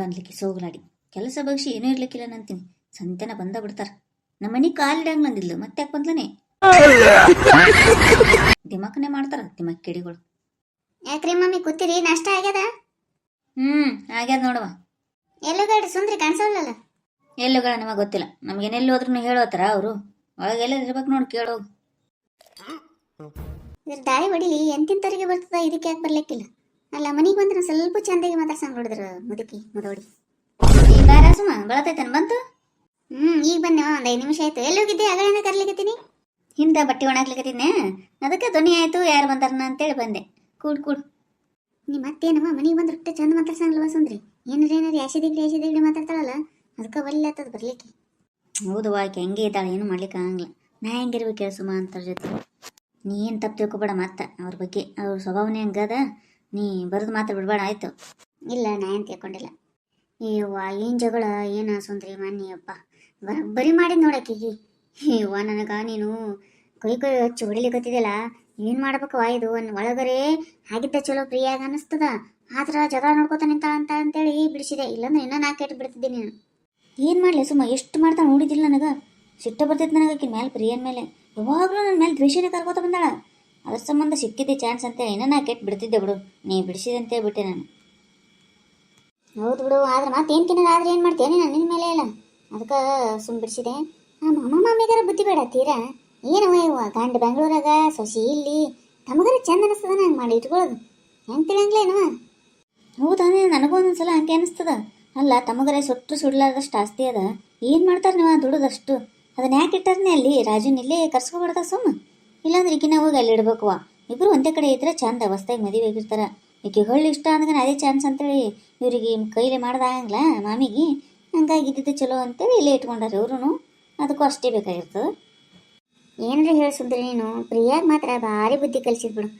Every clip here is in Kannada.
ಬಂದ್ಲಿಕ್ಕೆ ಸೋಗಲಾಡಿ ಕೆಲಸ ಬಗ್ಸಿ ಏನೂ ಇರ್ಲಿಕ್ಕಿಲ್ಲ ನಂತೀನಿ. ಸಂತೆನ ಬಂದ ಬಿಡ್ತಾರ. ನಮ್ಮ ಮನೆ ಕಾಲಿಡಂಗ್ ಬಂದಿದ್ಲು ಮತ್ತೆ ಯಾಕೆ ಬಂದ್ಲನೆ? ದಿಮಾಕನೆ ಮಾಡ್ತಾರ ದಿಮಾಕ್ ಕಿಡಿಗಳು. ಯಾಕ್ರಿ ಮಮ್ಮಿ ಕೂತಿರಿ? ನಾಷ್ಟ ಆಗ್ಯದ? ಹ್ಮ್ ಆಗ್ಯದ ನೋಡವ ಎಲ್ಲುಗಡೆ ಸುಂದ್ರಿ ಕಾಣಿಸಲ್ಲ ಎಲ್ಲುಗಳ ನಮಗೆ ಗೊತ್ತಿಲ್ಲ. ನಮ್ಗೇನೆಲ್ಲಿ ಹೋದ್ರು ಹೇಳೋತಾರ ಅವರು. ಒಳಗೆಲ್ಲ ಇರ್ಬೇಕು ನೋಡಿ ಕೇಳೋ ಇದ್ರ ದಾಳಿ ಹೊಡಿಲಿ ಎಂತಿಂತರಿಗೆ ಬರ್ತದ ಇದಕ್ಕೆ ಯಾಕೆ ಬರ್ಲಿಕ್ಕಿಲ್ಲ? ಅಲ್ಲ, ಮನೆಗೆ ಬಂದ್ರೆ ಸ್ವಲ್ಪ ಚಂದಾಗಿ ಮಾತಾಡ್ಸಂಗ್ ನೋಡಿದ್ರು ಮುದುಕಿ, ಮುದೋಡಿ. ಈ ಬಾರ ಸುಮ ಬಳತೈತೇನ್ ಬಂತು? ಹ್ಮ್, ಈಗ ಬಂದೆ ಒಂದ್ ಐದು ನಿಮಿಷ ಆಯ್ತು. ಎಲ್ಲಿ ಹೋಗಿದ್ದೆ? ಅಗಳಿಂದ ಕರ್ಲಿಕತ್ತೀನಿ? ಹಿಂದೆ ಬಟ್ಟೆ ಒಣಗ್ಲಿಕತ್ತಿದ್ನೆ? ಅದಕ್ಕೆ ಧ್ವನಿ ಆಯ್ತು, ಯಾರು ಬಂದಾರನ ಅಂತೇಳಿ ಬಂದೆ. ಕೂಡ್ ಕೂಡ್. ನೀ ಮತ್ತೇನವ ಮನೆಗೆ ಬಂದ್ರೆ ಒಟ್ಟೆ ಚಂದ ಮಾತಾಡ್ಸಂಗಲ್ವ ಸುಂದ್ರಿ. ಏನಾರ ಏನಾರ ಯಾಸಿದಿಗ್ಲಿ ಯಾಸಿದಿಗ್ಲಿ ಮಾತಾಡ್ತಾಳಲ್ಲ? ಅದಕ್ಕೆ ಬರಲಿಲ್ಲ ಬರ್ಲಿಕ್ಕೆ. ಹೌದು ಆಕೆ ಹೆಂಗೆ ಇದ್ದಾಳೆ, ಏನು ಮಾಡ್ಲಿಕ್ಕೆ ಆಗಂಗಿಲ್ಲ. ನಾ ಹೆಂಗಿರ್ಬೇಕು ಸುಮ ಅಂತ ಜೊತೆ. ನೀ ಏನು ತಪ್ಪು ತಿಳ್ಕೊಬೇಡ ಮತ್ತ, ಅವ್ರ ಬಗ್ಗೆ. ಅವ್ರ ಸ್ವಭಾವನೇ ಹಂಗದ. ನೀ ಬರೆದು ಮಾತ್ರ ಬಿಡಬೇಡ ಆಯ್ತು? ಇಲ್ಲ, ನಾ ಏನು ತಿಳ್ಕೊಂಡಿಲ್ಲ. ಏವ್ವ ಏನು ಜಗಳ, ಏನ ಸುಂದ್ರಿ ಮಾನ್ಯಪ್ಪ ಅಪ್ಪ. ಬರೀ ಮಾಡಿದ್ ನೋಡಕ್ಕಿಗಿ ಏವ್ವ ನನಗೆ ನೀನು ಕೈ ಕೈ ಹಚ್ಚಿ ಹೊಡಿಲಿಕ್ಕತ್ತಿದ್ದಿಲ್ಲ ಏನು ಮಾಡ್ಬೇಕವ ಇದು ಅನ್ ಒಳಗರೆ ಆಗಿದ್ದ ಚಲೋ ಪ್ರಿಯಾಗ ಅನ್ನಿಸ್ತದ. ಆದ್ರೆ ಜಗಳ ನೋಡ್ಕೋತ ನಿಂತ ಅಂತ ಅಂತೇಳಿ ಬಿಡಿಸಿದೆ. ಇಲ್ಲಂದ್ರೆ ಇನ್ನೂ ನಾ ಕೆಟ್ಟು ಬಿಡ್ತಿದ್ದೀನಿ ನೀನು. ಏನು ಮಾಡಲಿ ಸುಮ್ಮ, ಎಷ್ಟು ಮಾಡ್ತಾ ನೋಡಿದಿಲ್ಲ ನನಗೆ. ಸಿಟ್ಟ ಬರ್ತೈತೆ ನನಗೆ ಆಕಿನ ಮೇಲೆ ಪ್ರಿಯನ ಮೇಲೆ. ಯಾವಾಗಲೂ ನನ್ನ ಮೇಲೆ ದ್ವೇಷನೇ ಕರ್ಕೋತ ಬಂದಾಳ. ಅದ್ರ ಸಂಬಂಧ ಸಿಕ್ಕಿದ್ದೆ ಚಾನ್ಸ್ ಅಂತ ಏನೋ ನಾ ಕೆಟ್ಟು ಬಿಡ್ತಿದ್ದೆ ಬಿಡು. ನೀ ಬಿಡಿಸಿದಂತೆ ಬಿಟ್ಟೆ ನಾನು. ಹೌದು ಬಿಡು, ಆದ್ರೆ ಮತ್ತೆ ತಿನ್ನೋದು? ಆದ್ರೆ ಏನು ಮಾಡ್ತೇನೆ ನಾನು ನಿನ್ನ ಮೇಲೆ ಇಲ್ಲ. ಅದಕ್ಕೆ ಸುಮ್ ಬಿಡಿಸಿದೆ. ನಮ್ಮ ಅಮ್ಮ ಮಾಮಿಗಾರ ಬುದ್ಧಿ ಬೇಡ ತೀರಾ. ಏನವ ಇವ? ಗಂಡ ಬೆಂಗಳೂರಾಗ, ಸೊಸಿ ಇಲ್ಲಿ. ತಮಗರ ಚಂದ ಅನಿಸ್ತದ ನಂಗೆ ಮಾಡಿ ಇಟ್ಕೊಳ್ಳೋದು ಹೆಂಗ್ ತಿಳಂಗ್ಲೇನವ ಹೌದಾನೆ ನನಗೂ ಒಂದೊಂದ್ಸಲ ಹಂಗೆ ಅನಿಸ್ತದ. ಅಲ್ಲ, ತಮಗರೆ ಸುಟ್ಟು ಸುಡ್ಲಾರ್ದಷ್ಟು ಆಸ್ತಿ ಅದ. ಏನು ಮಾಡ್ತಾರೆ ನೀವು ದುಡ್ದಷ್ಟು? ಅದನ್ನ ಯಾಕೆ ಇಟ್ಟಾರನೆ ಅಲ್ಲಿ? ರಾಜುನ ಇಲ್ಲೇ ಕರ್ಸ್ಕೊಬಾರ್ದ ಸುಮ್ಮ ಇಲ್ಲಾಂದ್ರೆ ಈಗಿನ ಹೋಗಿ ಅಲ್ಲಿ ಇಡ್ಬೇಕವ ಇಬ್ರು ಒಂದೇ ಕಡೆ ಇದ್ರೆ ಚಂದ ಅವಸ್ಥೆಗೆ ಮದುವೆ ಆಗಿರ್ತಾರ. ಈಕೆ ಹೊಳ್ಳಿ ಇಷ್ಟ ಅಂದ್ರೆ ಅದೇ ಚಾನ್ಸ್ ಅಂತೇಳಿ ಇವ್ರಿಗೆ ಕೈಲಿ ಮಾಡ್ದಾಗಂಗಿಲ್ಲ ಮಾಮಿಗೆ. ಹಂಗಾಗಿ ಇದ್ದಿದ್ದು ಚಲೋ ಅಂತೇಳಿ ಇಲ್ಲೇ ಇಟ್ಕೊಂಡಾರ ಇವ್ರು ಅದಕ್ಕೂ ಅಷ್ಟೇ ಬೇಕಾಗಿರ್ತದೆ. ಏನಾರ ಹೇಳಿ ನೀನು? ಪ್ರಿಯಾಗ ಮಾತ್ರ ಭಾರಿ ಬುದ್ಧಿ ಕಲಿಸಿದ್ ಬಿಡು.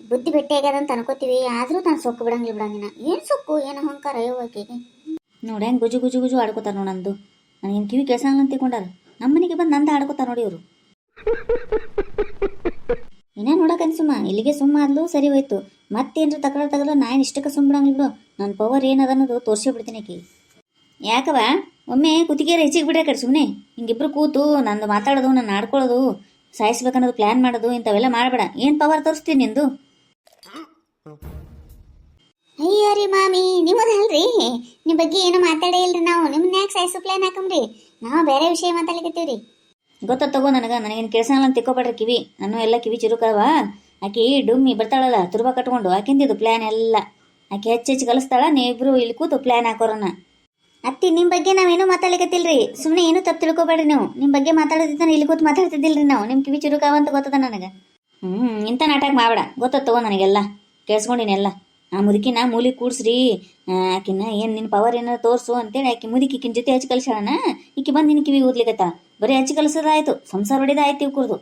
ಬುದ್ಧಿ ಭೇಟಿ ಆಗ್ಯದ ಅಂತ ಅನ್ಕೋತೀವಿ, ಆದ್ರೂ ನಾನು ಸೊಕ್ಕು ಬಿಡಂಗಿಲ್ಲ ಬಿಡಂಗಿನ ಏನ್ ಸೊಕ್ಕು, ಏನು ಅಹಂಕಾರ ಅಯ್ಯೋ ಆಕೆಗೆ. ನೋಡಿ ಗುಜು ಗುಜು ಗುಜು ಆಡ್ಕೋತಾರ ನೋಡಂದು ನನಗೇನು ಕಿವಿ ಕೆಲಸ ಅಂತ ನಮ್ಮ ಮನೆಗೆ ಬಂದು ನಂದು ಆಡ್ಕೋತಾರ ನೋಡಿ ಇವರು. ಇನ್ನ ನೋಡಕನ್ ಸುಮ್ಮ, ಇಲ್ಲಿಗೆ ಸುಮ್ಮ ಆದ್ಲು ಸರಿ ಹೋಯ್ತು. ಮತ್ತೇನ್ರ ತಕಡ ತಗಲ ನಾನು ಇಷ್ಟಕ್ಕೆ ಸುಮ್ಮ ಬಿಡಂಗಿಲ್ಲ ಬಿಡು. ನನ್ನ ಪವರ್ ಏನದ ಅನ್ನೋದು ತೋರ್ಸೇ ಬಿಡ್ತೀನಿ ಆಕಿ. ಯಾಕವ ಒಮ್ಮೆ ಕುತ್ತಿಗೆ ಹೆಚ್ಚಿಗೆ ಬಿಡ್ರೆ ಕಡೆ ಸುಮ್ಮನೆ ಹಿಂಗಿಬ್ರು ಕೂತು ನಂದು ಮಾತಾಡೋದು, ನಾನು ಆಡ್ಕೊಳ್ಳೋದು, ಸಾಯಿಸ್ಬೇಕನ್ನೋದು ಪ್ಲ್ಯಾನ್ ಮಾಡೋದು, ಇಂಥವೆಲ್ಲ ಮಾಡಬೇಡ. ಏನು ಪವರ್ ತೋರಿಸ್ತೀನಿ ನಿಂದು? ಅಯ್ಯೋ ರೀ ಮಾಮಿ, ನಿಮ್ಮದಲ್ರಿ? ನಿಮ್ಮ ಬಗ್ಗೆ ಏನು ಮಾತಾಡೇ ಇಲ್ರಿ ನಾವು. ನಿಮ್ಮನ್ನ ಯಾಕೆ ಸಾಯಿಸು ಪ್ಲಾನ್ ಹಾಕಂಬ್ರಿ ನಾವು ಬೇರೆ ವಿಷಯ ಮಾತಾಡ್ಲಿಕತ್ತೀವ್ರಿ. ಗೊತ್ತ ತಗೋ ನನಗೆ ನನಗೇನು ಕೇಳ್ಸಂಗಿಲ್ಲ ಅಂತ ತಿಕ್ಕೋಬೇಡ್ರಿ ಕಿವಿ. ನಾನು ಎಲ್ಲ ಕಿವಿ ಚಿರುಕವ. ಆಕಿ ಡುಮ್ಮಿ ಬರ್ತಾಳಲ್ಲ ತುರ್ಬ ಕಟ್ಕೊಂಡು. ಆಕಿಂದಿದ್ದು ಪ್ಲ್ಯಾನ್ ಎಲ್ಲ. ಆಕೆ ಹೆಚ್ಚು ಹೆಚ್ಚು ಕಲಿಸ್ತಾಳ ನೀವಿಬ್ರು ಇಲ್ಲಿ ಕೂತು ಪ್ಲ್ಯಾನ್ ಹಾಕೋರನ್ನ ಅತ್ತಿ ನಿಮ್ಮ ಬಗ್ಗೆ ನಾವೇನು ಮಾತಾಡ್ಲಿಕ್ಕತ್ತಿಲ್ರಿ ಸುಮ್ಮನೆ ಏನು ತಪ್ಪು ತಿಳ್ಕೊಬೇಡ್ರಿ ನೀವು. ನಿಮ್ಮ ಬಗ್ಗೆ ಮಾತಾಡೋದಿದ್ದಾನೆ ಇಲ್ಲಿ ಕೂತು ಮಾತಾಡ್ತಿದ್ದಿಲ್ರಿ ನಾವು. ನಿಮ್ಮ ಕಿವಿ ಚುರುಕಾವ ಅಂತ ಗೊತ್ತದ ನನಗೆ. ಹ್ಞೂ ಇಂಥ ನಾಟಕ ಮಾಡಬೇಡ. ಗೊತ್ತ ತಗೋ ನನಗೆಲ್ಲ. ಕೇಳಿಸ್ಕೊಂಡಿನೆಲ್ಲ ಆ ಮುದುಕಿನ ಮೂಲಿ ಕೂಡ್ಸ್ರಿ. ಆಕಿನ ಏನು ನಿನ್ನ ಪವರ್ ಏನಾರ ತೋರಿಸು ಅಂತೇಳಿ ಆಕಿ ಮುದುಕಿಕಿನ ಜೊತೆ ಹಚ್ಚಿ ಕಲ್ಸೋಣ ಈಕಿ ಬಂದು ನಿನ್ನ ಕಿವಿ ಊದ್ಲಿಕತ್ತ ಬರೀ ಹಚ್ಚಿ ಕಲ್ಸೋದಾಯ್ತು ಸಂಸಾರ ಹೊಡಿದಾಯ್ತು ಇವ್ ಕುರ್ದು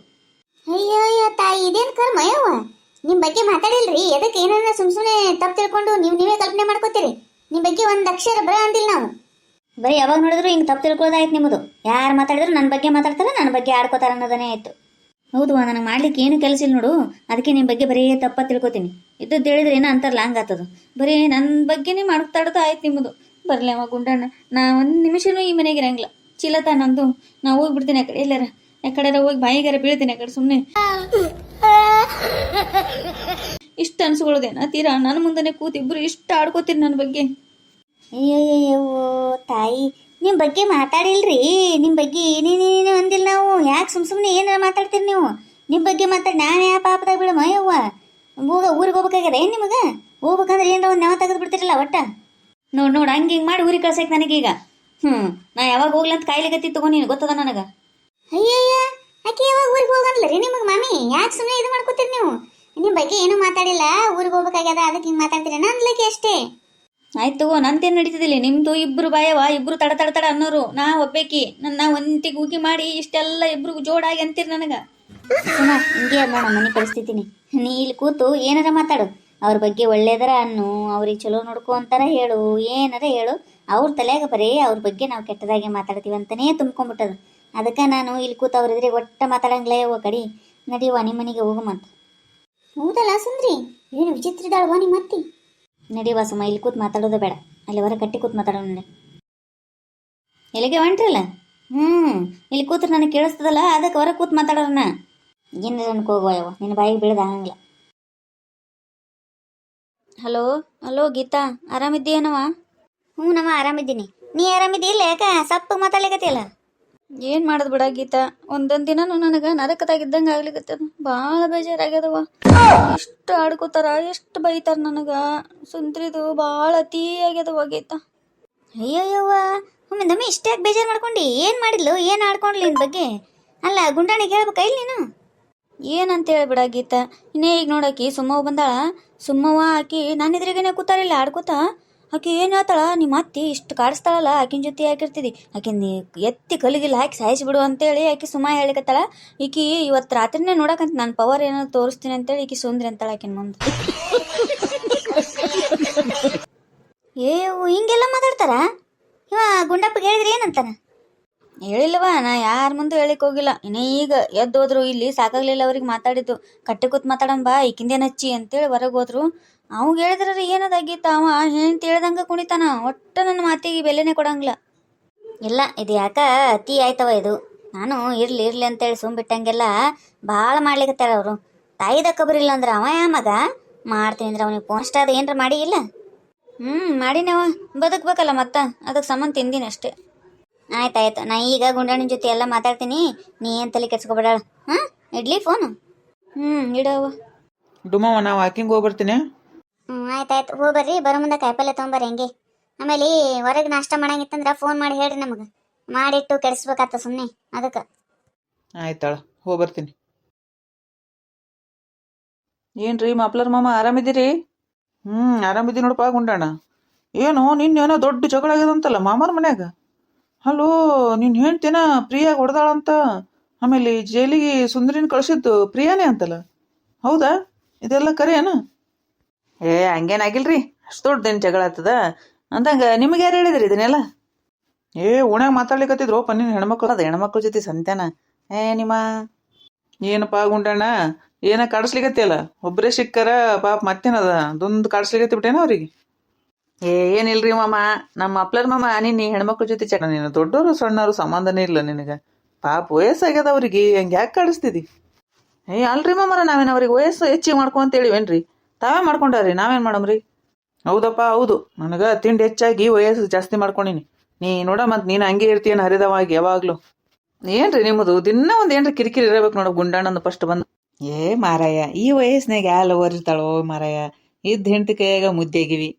ಅಯ್ಯೋ ಅಯ್ಯೋ ತಾಯಿ ಇದೇನ್ ಕರ್ಮ ಯವ್ವ? ನಿಮ್ ಬಗ್ಗೆ ಮಾತಾಡಿಲ್ರಿ. ಎದಕ್ಕೆ ಏನಾರ ಸುಮ್ ಸುಮ್ನೆ ತಪ್ಪು ತಿಳ್ಕೊಂಡು ನೀವು ನೀವೇ ಕಲ್ಪನೆ ಮಾಡ್ಕೋತೀರಿ? ನಿಮ್ ಬಗ್ಗೆ ಒಂದ್ ಅಕ್ಷರ ಬರ ಅಂದಿಲ್ಲ ನಾವು. ಬರೀ ಯಾವಾಗ ನೋಡಿದ್ರು ಹಿಂಗೆ ತಪ್ಪು ತಿಳ್ಕೊಳ್ಳೋದಾಯ್ತು ನಿಮ್ಮದು ಯಾರು ಮಾತಾಡಿದ್ರು ನನ್ನ ಬಗ್ಗೆ ಮಾತಾಡ್ತಾರೆ ನನ್ನ ಬಗ್ಗೆ ಆಡ್ಕೋತಾರ ಅನ್ನೋದನ್ನೇ ಆಯ್ತು. ಹೌದು ನನಗೆ ಮಾಡ್ಲಿಕ್ಕೆ ಏನು ಕೆಲಸ ಇಲ್ಲ ನೋಡು. ಅದಕ್ಕೆ ನಿಮ್ಮ ಬಗ್ಗೆ ಬರೀ ತಪ್ಪ ತಿಳ್ಕೊತೀನಿ. ಇದ್ದದ್ದು ಹೇಳಿದ್ರೆ ಏನೋ ಅಂತಾರಲ್ಲ ಹಂಗಾತದು ಬರೀ ನನ್ನ ಬಗ್ಗೆನೇ ಮಾತಾಡೋದು ಆಯ್ತು ನಿಮ್ಮದು ಬರಲಿ ಅವ ಗುಂಡಣ್ಣ, ನಾ ಒಂದು ನಿಮಿಷನೂ ಈ ಮನೆಗೆ ಇರಂಗಿಲ್ಲ. ಚಿಲತ ನಂದು. ನಾ ಹೋಗ್ಬಿಡ್ತೀನಿ ಆ ಕಡೆ, ಎಲ್ಲಾರ. ಆ ಕಡೆ ಹೋಗಿ ಬಾಯಿಗಾರ ಬೀಳ್ತೀನಿ ಆ ಕಡೆ ಸುಮ್ಮನೆ ಇಷ್ಟ ಅನ್ಸ್ಕೊಳ್ಳೋದೇನ ತೀರಾ? ನನ್ನ ಮುಂದೆ ಕೂತಿ ಇಬ್ಬರು ಇಷ್ಟ ಆಡ್ಕೋತೀರಿ ನನ್ನ ಬಗ್ಗೆ. ಅಯ್ಯೋ ತಾಯಿ. ನಿಮ್ ಬಗ್ಗೆ ಮಾತಾಡಿಲ್ರಿ. ನಿಮ್ಮ ಬಗ್ಗೆ ಏನೇನೇನು ಅಂದಿಲ್ಲ ನಾವು? ಯಾಕೆ ಸುಮ್ ಸುಮ್ಮನೆ ಏನಾರ ಮಾತಾಡ್ತೀರಿ ನೀವು? ನಿಮ್ಮ ಬಗ್ಗೆ ಮಾತಾಡಿ ನಾನು ಯಾ ಪಾಪದಾಗ ಬಿಡ ಮಯವ್ವ. ಹೋಗ ಊರಿಗೆ ಹೋಗ್ಬೇಕಾಗ್ಯದ ಏನು ನಿಮಗೆ? ಹೋಗ್ಬೇಕಂದ್ರೆ ಏನಾರ ಒಂದು ನಾವ ತೆಗೆದು ಬಿಡ್ತಿರಲ್ಲ ಒಟ್ಟ? ನೋಡಿ ನೋಡಿ ಹಂಗೆ ಹಿಂಗೆ ಮಾಡಿ ಊರಿಗೆ ಕಳ್ಸಕ್ಕೆ ನನಗೀಗ. ಹ್ಞೂ ನಾ ಯಾವಾಗ ಹೋಗ್ಲಿ ಅಂತ ಕಾಯ್ಲಿಕತ್ತಿ ತಗೋ ನೀನು ಗೊತ್ತದ ನನಗೆ? ಅಯ್ಯಯ್ಯ, ಆಕೆ ಯಾವಾಗ ಊರಿಗೆ ಹೋಗಂದ್ಲರಿ ನಿಮಗೆ ಮಾಮಿ? ಯಾಕೆ ಸುಮ್ಮನೆ ಇದು ಮಾಡ್ಕೋತೀರಿ ನೀವು? ನಿಮ್ಮ ಬಗ್ಗೆ ಏನೂ ಮಾತಾಡಿಲ್ಲ. ಊರಿಗೆ ಹೋಗ್ಬೇಕಾಗ್ಯದ ಅದಕ್ಕೆ ಹಿಂಗೆ ಮಾತಾಡ್ತೀರಿ ನಂದ್ಲಕ್ಕೆ ಅಷ್ಟೇ. ಆಯ್ತು ತಗೋ ನಂತೇನು ನಡೀತಿದ್ದಿಲ್ಲ ನಿಮ್ದು ಇಬ್ರು ಬಾಯವ ಇಬ್ರು ತಡ ತಡ ತಡ ಅನ್ನೋರು. ನಾ ಒಬ್ಬೇಕಿ. ನನ್ನ ಒಂಟಿಗೆ ಉಗಿ ಮಾಡಿ ಇಷ್ಟೆಲ್ಲ ಇಬ್ರು ಜೋಡಾಗಿ ಅಂತೀರಿ ನನಗೆ. ಹಿಂಗೆ ಅದ ನೋಡ ಮನೆ ನೀ ಇಲ್ಲಿ ಕೂತು ಏನಾರ ಮಾತಾಡು. ಅವ್ರ ಬಗ್ಗೆ ಒಳ್ಳೇದರ ಅನ್ನು, ಅವ್ರಿಗೆ ಚಲೋ ನೋಡ್ಕೊ ಅಂತಾರ ಹೇಳು. ಏನಾರ ಹೇಳು. ಅವ್ರ ತಲೆಯಾಗ ಬರೀ, ಅವ್ರ ಬಗ್ಗೆ ನಾವು ಕೆಟ್ಟದಾಗೆ ಮಾತಾಡ್ತೀವಿ ಅಂತಲೇ ತುಂಬ್ಕೊಂಬಿಟ್ಟದು. ಅದಕ್ಕೆ ನಾನು ಇಲ್ಲಿ ಕೂತು ಅವ್ರ ಎದುರಿಗೆ ಒಟ್ಟ ಮಾತಾಡಂಗ್ಲೇ ಹೋಗ ಕಡಿ. ನಡಿವಾ ನಿಮ್ಮ ಮನೆಗೆ ಹೋಗುಮಂತ ಹೌದಲ್ಲ ಸುಂದ್ರಿ? ಏನು ವಿಚಿತ್ರ ಇದ್ದಾಳವ ನಿಮ್ಮ ಅತ್ತಿ ನಡಿಯವ್ವ ವಾಸಮ್ಮ ಇಲ್ಲಿ ಕೂತು ಮಾತಾಡೋದು ಬೇಡ. ಅಲ್ಲಿ ಹೊರ ಕಟ್ಟಿ ಕೂತ್ ಮಾತಾಡೋಣ ಎಲ್ಲಿಗೆ ಹೊಂಟ್ರಲ್ಲ? ಹ್ಞೂ ಇಲ್ಲಿ ಕೂತ್ರೆ ನನಗೆ ಕೇಳಿಸ್ತದಲ್ಲ ಅದಕ್ಕೆ ಹೊರ ಕೂತ್ ಮಾತಾಡೋಣ. ಏನಾರ ಅನ್ಕೋಗುವ ಯಾವ ನಿನ್ನ ಬಾಯಿಗೆ ಬೀಳದ ಆಗಂಗಿಲ್ಲ. ಹಲೋ ಹಲೋ ಗೀತಾ ಆರಾಮಿದ್ದೀಯನವ ಹ್ಞೂ ನಮ್ಮ ಆರಾಮಿದ್ದೀನಿ. ನೀ ಆರಾಮಿದ್ದಿಲ್ಲ ಯಾಕೆ? ಸಪ್ಪ ಮಾತಾಡ್ಲಿಕತ್ತಿಯಲ್ಲ? ಏನು ಮಾಡೋದು ಬಿಡ ಗೀತಾ? ಒಂದೊಂದು ದಿನನೂ ನನಗೆ ನರಕದಾಗಿದ್ದಂಗೆ ಆಗ್ಲಿಕತ್ತದ. ಭಾಳ ಬೇಜಾರಾಗ್ಯದವ ಎಷ್ಟು ಆಡ್ಕೋತಾರ ಎಷ್ಟು ಬೈತಾರ ನನಗೆ. ಸುಂದ್ರಿದು ಭಾಳ ಅತೀ ಆಗ್ಯದವ ಗೀತಾ. ಅಯ್ಯಯ್ಯವ್ವ ಒಮ್ಮೆ ದಮ್ಮಿ ಇಷ್ಟೇ ಬೇಜಾರು ಮಾಡ್ಕೊಂಡು. ಏನು ಮಾಡಿದ್ಲು ಏನು ಆಡ್ಕೊಂಡ್ಲಿ ನಿನ್ನ ಬಗ್ಗೆ? ಅಲ್ಲ ಗುಂಡಾಣಿಗೆ ಹೇಳ್ಬೇಕಾ ಇಲ್ಲಿ ನೀನು? ಏನಂತ ಹೇಳ್ಬಿಡ ಗೀತಾ. ಇನ್ನೇ ಈಗ ನೋಡಾಕಿ ಸುಮ್ಮವ್ ಬಂದಾಳ. ಸುಮ್ಮವ್ವ ಆಕಿ ನನ್ನ ಎದುರಿಗೇನೆ ಕೂತಾರಿಲ್ಲ ಆಡ್ಕೋತಾ? ಆಕಿ ಏನು ಹೇಳ್ತಾಳ? ನಿಮ್ಮ ಅತ್ತಿ ಇಷ್ಟು ಕಾಡಿಸ್ತಾಳಲ್ಲ ಆಕಿನ ಜೊತೆ ಹಾಕಿರ್ತಿದಿ ನೀ ಎತ್ತಿ ಕಲಿಗಿಲ್ಲ ಹಾಕಿ ಸಾಯಿಸಿಬಿಡು ಅಂತೇಳಿ ಆಕಿ ಸುಮ್ಮ ಹೇಳಿಕತ್ತಾಳ. ಈಕಿ ಇವತ್ತು ರಾತ್ರಿನೇ ನೋಡಕಂತ ನಾನು ಪವರ್ ಏನೋ ತೋರಿಸ್ತೀನಿ ಅಂತೇಳಿ ಈಕಿ ಸುಂದ್ರಿ ಅಂತಾಳ ಆಕಿನ ಮುಂದೆ. ಏ ಹಿಂಗೆಲ್ಲ ಮಾತಾಡ್ತಾರ? ಇವ ಗುಂಡಪ್ಪ ಹೇಳಿದ್ರೆ ಏನಂತಾನ? ಹೇಳಿಲ್ಲವ ನಾ ಯಾರ ಮುಂದೆ ಹೇಳಿಕ್ ಹೋಗಿಲ್ಲ. ಇನ್ನೇ ಈಗ ಎದ್ದೋದ್ರು ಇಲ್ಲಿ ಸಾಕಾಗ್ಲಿಲ್ಲ ಅವ್ರಿಗೆ ಮಾತಾಡಿದ್ದು. ಕಟ್ಟೆ ಕೂತ್ ಮಾತಾಡಂಬಾ ಈಕಿಂದೇನ್ ಹಚ್ಚಿ ಅಂತೇಳಿ ಹೊರಗೆ ಹೋದ್ರು. ಅವಾಗ ಹೇಳಿದ್ರ ಏನದಾಗಿತ್ತ ಅವ ಹೆಂಡ್ತಿ ಹೇಳ್ದಂಗ ಕುಣಿತಾನ. ಒಟ್ಟ ನನ್ನ ಮಾತಿಗೆ ಬೆಲೆನೇ ಕೊಡಂಗಿಲ್ಲ. ಇಲ್ಲ, ಇದು ಯಾಕ ಅತಿ ಆಯ್ತವ ಇದು? ನಾನು ಇರ್ಲಿ ಇರ್ಲಿ ಅಂತೇಳಿ ಸುಮ್ ಬಿಟ್ಟಂಗೆಲ್ಲ ಭಾಳ ಮಾಡ್ಲಿಕತ್ತಾರ ಅವರು. ತಾಯಿದ ಕಬರಿಲ್ಲ ಅಂದ್ರೆ ಅವ ಯಾ ಮಗ? ಮಾಡ್ತೀನಿ ಅಂದ್ರೆ ಅವನಿಗೆ ಪೋಸ್ಟ್ ಅದ ಏನ್ರ ಮಾಡಿ ಇಲ್ಲ? ಹ್ಮ್ ಮಾಡಿನವ ಬದುಕ್ಬೇಕಲ್ಲ ಮತ್ತ? ಅದಕ್ಕೆ ಸಂಬಂಧ ತಿಂದಿನಿ ಅಷ್ಟೇ. ಆಯ್ತಾಯ್ತು ನಾ ಈಗ ಗುಂಡಾಣಿನ ಜೊತೆ ಎಲ್ಲ ಮಾತಾಡ್ತೀನಿ. ನೀ ಏನ್ ತಲೆ ಕೆಡ್ಸ್ಕೊಬೇಡಾಳ ಹಾಂ ಇಡ್ಲಿ ಫೋನು ಹ್ಮ್ ಇಡವ ಡುಮವ್ವ ನಾವು ವಾಕಿಂಗ್ ಹೋಗಿ ಬರ್ತೀನಿ ಆಯ್ತು ಹೋಗಿ ಬರ್ರಿ, ಬರೋ ಮುಂದೆ ಕಾಯಿಪಲ್ಲೆ ತೊಗೊಂಬರ್ರಿ ಹಂಗೆ. ಆಮೇಲೆ ಹೊರಗೆ ನಾಷ್ಟ ಮಾಡಂಗಿತ್ತಂದ್ರೆ ಫೋನ್ ಮಾಡಿ ಹೇಳ್ರಿ ನಮಗೆ. ಮಾಡಿಟ್ಟು ಕೆಡಿಸ್ಬೇಕಾತ ಸುಮ್ಮನೆ ಅದಕ್ಕೆ. ಆಯ್ತಾಳ, ಹೋಗಿ ಬರ್ತೀನಿ. ಏನ್ರಿ ಮಾಪ್ಲರ್ ಮಾಮ, ಆರಾಮಿದ್ದೀರಿ? ಹ್ಞೂ ಆರಾಮಿದ್ದಿ ನೋಡಪ್ಪ ಗುಂಡಣ್ಣ. ಏನು ನಿನ್ನೇನೋ ದೊಡ್ಡ ಜಗಳ ಆಗ್ಯದಂತಲ್ಲ ಮಾಮರ ಮನ್ಯಾಗ? ಹಲೋ ನಿನ್ನ ಹೆಂಡ್ತಿನ ಪ್ರಿಯಾಗ ಹೊಡೆದಾಳಂತ. ಆಮೇಲೆ ಜೈಲಿಗೆ ಸುಂದರಿನ ಕಳಿಸಿದ್ದು ಪ್ರಿಯಾನೇ ಅಂತಲ್ಲ. ಹೌದಾ? ಇದೆಲ್ಲ ಕರೆಯೇನು? ಏ ಹಂಗೇನಾಗಿಲ್ರಿ ಅಷ್ಟು ದೊಡ್ಡದೇನು ಜಗಳ ಆತದ. ಅಂದಂಗ ನಿಮ್ಗೆ ಯಾರು ಹೇಳಿದ್ರಿ ಇದನ್ನೆಲ್ಲ? ಏ ಓಣ್ಯಾಗ ಮಾತಾಡ್ಲಿಕತ್ತಿದ್ರು. ಪನ್ನಿನ ಹೆಣ್ಮಕ್ಳು. ಅದ ಹೆಣ್ಮಕ್ಳ ಜೊತೆ ಸಂತ್ಯಾನ. ಏ ನಿಮ್ಮ ಏನಪ್ಪ ಗುಂಡಣ್ಣ? ಏನ ಕಾಡಿಸ್ಲಿಕ್ಕತ್ತಿಯಲ್ಲ ಒಬ್ಬರೇ ಸಿಕ್ಕರ ಪಾಪ ಮತ್ತೇನದ? ಅದೊಂದು ಕಾಡಿಸ್ಲಿಕ್ಕತ್ತಿ ಬಿಟ್ಟೇನ ಅವ್ರಿಗೆ? ಏ ಏನಿಲ್ರಿ ಮಾಮ. ನಮ್ಮ ಅಪ್ಲರ್ ಮಾಮ ನೀನು ಹೆಣ್ಮಕ್ಳ ಜೊತೆ ಚಟ ನೀನು ದೊಡ್ಡವರು ಸಣ್ಣವರು ಸಂಬಂಧನೇ ಇಲ್ಲ ನಿನಗೆ. ಪಾಪ ವಯಸ್ಸಾಗ್ಯದ ಅವ್ರಿಗೆ. ಹೆಂಗೆ ಯಾಕೆ ಕಾಡಿಸ್ತಿದಿ? ಏ ಅಲ್ರಿ ಮಾಮರ ನಾವೇನು ಅವ್ರಿಗೆ ವಯಸ್ಸು ಹೆಚ್ಚಿಗೆ ಮಾಡ್ಕೊಂತ ಹೇಳಿವೇನ್ರಿ ತಾವೇ ಮಾಡ್ಕೊಂಡ್ರಿ ನಾವೇನು ಮಾಡಮ್ರಿ? ಹೌದಪ್ಪ ಹೌದು. ನನಗೆ ತಿಂಡಿ ಹೆಚ್ಚಾಗಿ ವಯಸ್ಸು ಜಾಸ್ತಿ ಮಾಡ್ಕೊಂಡಿನಿ. ನೀ ನೋಡ ಮತ್ತು ನೀನು ಹಂಗೆ ಇರ್ತೀಯನ ಹರಿದವಾಗಿ ಯಾವಾಗಲೂ. ಏನ್ರಿ ನಿಮ್ಮದು? ದಿನ ಒಂದು ಏನ್ರಿ ಕಿರಿಕಿರಿ ಇರಬೇಕು ನೋಡು ಗುಂಡಣ್ಣನ ಫಸ್ಟ್ ಬಂದು. ಏ ಮಾರಾಯ ಈ ವಯಸ್ಸಿನಾಗ ಯಾ ಲವರ್ ಇರ್ತಾಳೋ ಮಾರಾಯ. ಇದ್ದ ಹೆಂಡತಿ ಕೈಯಾಗ ಮುದ್ದೆಗಿವಿ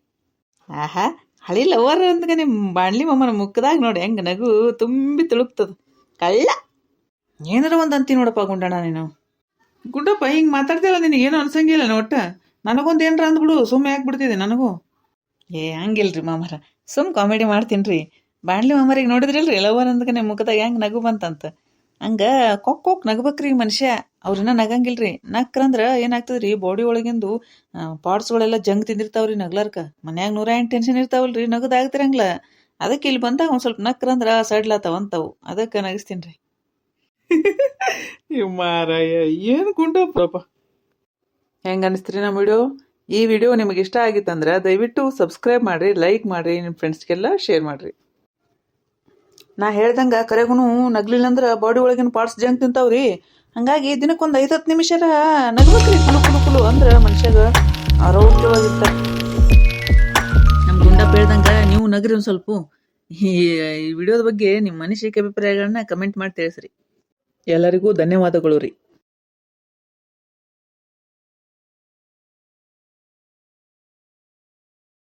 ಆಹಾ ಹಳಿ ಲವರ್ ಅಂದ್ಗ ನಿಮ್ಮ ಬಾಣ್ಲಿ ಮಮ್ಮನ ಮುಖದಾಗ ನೋಡಿ ಹೆಂಗೆ ನಗು ತುಂಬಿ ತುಳುಕ್ತದ ಕಳ್ಳ. ಏನಾರ ಒಂದು ಅಂತಿ ನೋಡಪ್ಪ ಗುಂಡಣ್ಣ ನೀನು. ಗುಂಡಪ್ಪ ಹಿಂಗೆ ಮಾತಾಡ್ತಿಲ್ಲ ನಿನಗೇನು ಏನು ಅನ್ಸಂಗಿಲ್ಲ ಒಟ್ಟ ನನಗೊಂದು ಏನ್ರ ಅಂದ್ಬಿಡು ಸುಮ್ಮನೆ ಯಾಕೆ ಬಿಡ್ತಿದೆ ನನಗೂ? ಏ, ಹಂಗಿಲ್ರಿ ಮಾಮರ. ಸುಮ್ ಕಾಮಿಡಿ ಮಾಡ್ತೀನಿ ರೀ ಬಾಣ್ಲಿ ಮಾಮರಿಗೆ ನೋಡಿದ್ರಿಲ್ರಿ ಲವರ್ ಅಂದ್ಕನೆ ಮುಖದಾಗ ಹೆಂಗೆ ನಗು ಬಂತಂತ. ಹಂಗ ಕೊಕ್ ನಗಬೇಕ್ರಿ ಮನುಷ್ಯ. ಅವ್ರನ್ನ ನಗಂಗಿಲ್ರಿ. ನಕ್ರಂದ್ರ ಏನಾಗ್ತದ್ರಿ ಬಾಡಿ ಒಳಗಿಂದು ಪಾರ್ಟ್ಸ್ಗಳೆಲ್ಲ ಜಂಗ್ ತಿಂದಿರ್ತಾವ್ರಿ ನಗ್ಲಾರ್ಕ. ಮನ್ಯಾಗ ನೂರ ಎಂಟು ಟೆನ್ಷನ್ ಇರ್ತಾವಲ್ರಿ ನಗದಾಗ್ತಿರಂಗಿಲ್ಲ ಅದಕ್ಕೆ ಇಲ್ಲಿ ಬಂದಾಗ ಒಂದು ಸ್ವಲ್ಪ ನಕ್ರಂದ್ರ ಸಡ್ಲಾತಾವ ಅಂತವು. ಅದಕ್ಕೆ ನಗಿಸ್ತೀನಿ ರೀ ಮಾರಾಯ, ಏನು ಗುಂಡಪ್ಪ ಹೆಂಗೆ ಅನಿಸ್ತ್ರಿ ನಮ್ಮ ವಿಡಿಯೋ? ಈ ವಿಡಿಯೋ ನಿಮಗೆ ಇಷ್ಟ ಆಗಿತ್ತಂದ್ರೆ ದಯವಿಟ್ಟು ಸಬ್ಸ್ಕ್ರೈಬ್ ಮಾಡಿರಿ ಲೈಕ್ ಮಾಡಿರಿ ನಿಮ್ಮ ಫ್ರೆಂಡ್ಸ್ಗೆಲ್ಲ ಶೇರ್ ಮಾಡಿರಿ. ನಾ ಹೇಳ್ದಂಗೆ ಕರೆಗೂ ನಗ್ಲಿಲ್ಲ ಅಂದ್ರೆ ಬಾಡಿ ಒಳಗಿನ ಪಾರ್ಟ್ಸ್ ಜಂಕ್ ತಿಂತಾವ್ರಿ. ಹಂಗಾಗಿ ದಿನಕ್ಕೊಂದು ಐದು ಹತ್ತು ನಿಮಿಷರ ನಗ್ಬೇಕ್ರಿ ಕುಲು ಕುಲು ಕುಲು ಅಂದ್ರೆ ಮನುಷ್ಯಾಗ ಆರೋಗ್ಯವಾಗಿರ್ತ. ನಮ್ಮ ಗುಂಡ ಹೇಳ್ದಂಗೆ ನೀವು ನಗ್ರಿ ಒಂದು ಸ್ವಲ್ಪ. ಈ ವಿಡಿಯೋದ ಬಗ್ಗೆ ನಿಮ್ಮ ಮನುಷ್ಯಕ್ಕೆ ಅಭಿಪ್ರಾಯಗಳನ್ನ ಕಮೆಂಟ್ ಮಾಡಿ ತಿಳಿಸ್ರಿ. ಎಲ್ಲರಿಗೂ ಧನ್ಯವಾದಗಳು ರೀ.